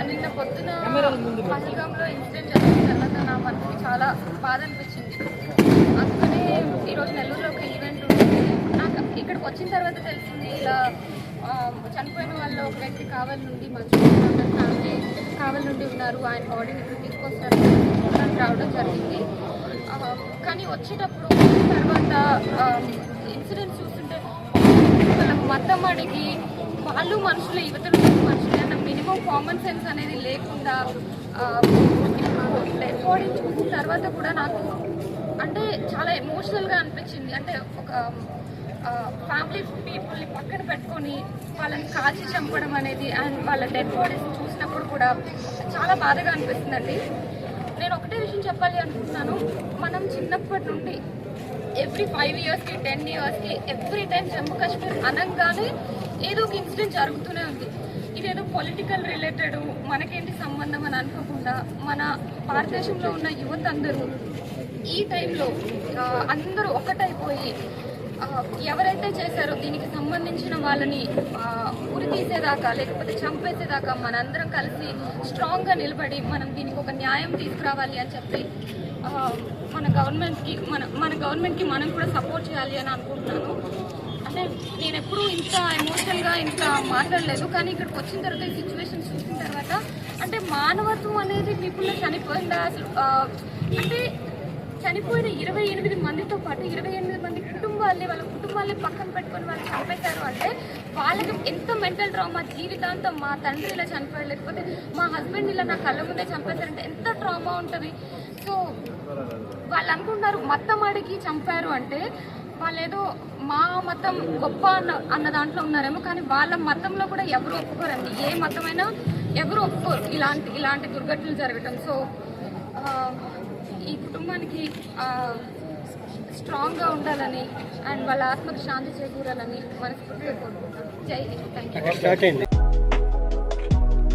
నిన్న పొద్దున పహల్గాంలో ఇన్సిడెంట్ జరిగిన తర్వాత నా మనసుకి చాలా బాధ అనిపించింది అందుకనే ఈరోజు నెల్లూరులో ఒక ఈవెంట్ ఉంటుంది నాకు ఇక్కడికి వచ్చిన తర్వాత తెలిసింది ఇలా చనిపోయిన వాళ్ళు ఒక వ్యక్తి కావాలి నుండి మంచి ఫ్యామిలీ కావాలి నుండి ఉన్నారు ఆయన బాడీని ఇక్కడ తీసుకొస్తారు రావడం జరిగింది కానీ వచ్చేటప్పుడు తర్వాత ఇన్సిడెంట్ మొత్తం అడిగి వాళ్ళు మనుషులు యువతలు మనుషులు. అన్న మినిమం కామన్ సెన్స్ అనేది లేకుండా డెడ్ చూసిన తర్వాత కూడా నాకు అంటే చాలా ఎమోషనల్గా అనిపించింది. అంటే ఒక ఫ్యామిలీ పీపుల్ని పక్కన పెట్టుకొని వాళ్ళని కాల్చి చంపడం అనేది అండ్ వాళ్ళ డెడ్ బాడీస్ చూసినప్పుడు కూడా చాలా బాధగా అనిపిస్తుందండి. నేను ఒకటే విషయం చెప్పాలి అనుకుంటున్నాను. మనం చిన్నప్పటి నుండి ఎవ్రీ ఫైవ్ ఇయర్స్కి టెన్ ఇయర్స్కి ఎవ్రీ టైం జమ్మూ కాశ్మీర్ అనగానే ఏదో ఒక ఇన్సిడెంట్ జరుగుతూనే ఉంది. ఇదేదో పొలిటికల్ రిలేటెడ్ మనకేంటి సంబంధం అని అనుకోకుండా మన భారతదేశంలో ఉన్న యువత అందరూ ఈ టైంలో అందరూ ఒకటైపోయి ఎవరైతే చేశారో దీనికి సంబంధించిన వాళ్ళని ఉరి తీసేదాకా లేకపోతే చంపేసేదాకా మనందరం కలిసి స్ట్రాంగ్గా నిలబడి మనం దీనికి ఒక న్యాయం తీసుకురావాలి అని చెప్పి గవర్నమెంట్కి మన మన గవర్నమెంట్కి మనం కూడా సపోర్ట్ చేయాలి అని అనుకుంటున్నాను. అంటే నేను ఎప్పుడూ ఇంత ఎమోషనల్గా ఇంత మాట్లాడలేదు కానీ ఇక్కడికి వచ్చిన తర్వాత ఈ సిచ్యువేషన్ చూసిన తర్వాత అంటే మానవత్వం అనేది పీపుల్లో చనిపోయిందా? అసలు అంటే చనిపోయిన ఇరవై ఎనిమిది మందితో పాటు ఇరవై ఎనిమిది మంది కుటుంబాల్ని వాళ్ళ కుటుంబాల్ని పక్కన పెట్టుకొని వాళ్ళు చనిపోయారు అంటే వాళ్ళకి ఎంత మెంటల్ ట్రామా? జీవితాంతం మా తండ్రి ఇలా చనిపోయాడు లేకపోతే మా హస్బెండ్ ఇలా నా కళ్ళ ముందే చంపేశారంటే ఎంత ట్రామా ఉంటుంది? సో వాళ్ళు అనుకుంటున్నారు మతం అడిగి చంపారు అంటే వాళ్ళు ఏదో మా మతం గొప్ప అన్న అన్న దాంట్లో ఉన్నారేమో కానీ వాళ్ళ మతంలో కూడా ఎవరు ఒప్పుకోరండి. ఏ మతమైనా ఎవరు ఒప్పుకోరు ఇలాంటి ఇలాంటి దుర్ఘటనలు జరగటం. సో ఈ కుటుంబానికి స్ట్రాంగ్గా ఉండాలని అండ్ వాళ్ళ ఆత్మకు శాంతి చేకూరాలని మనస్ఫూర్తిగా కోరుకుంటాను జై Hind. Thank you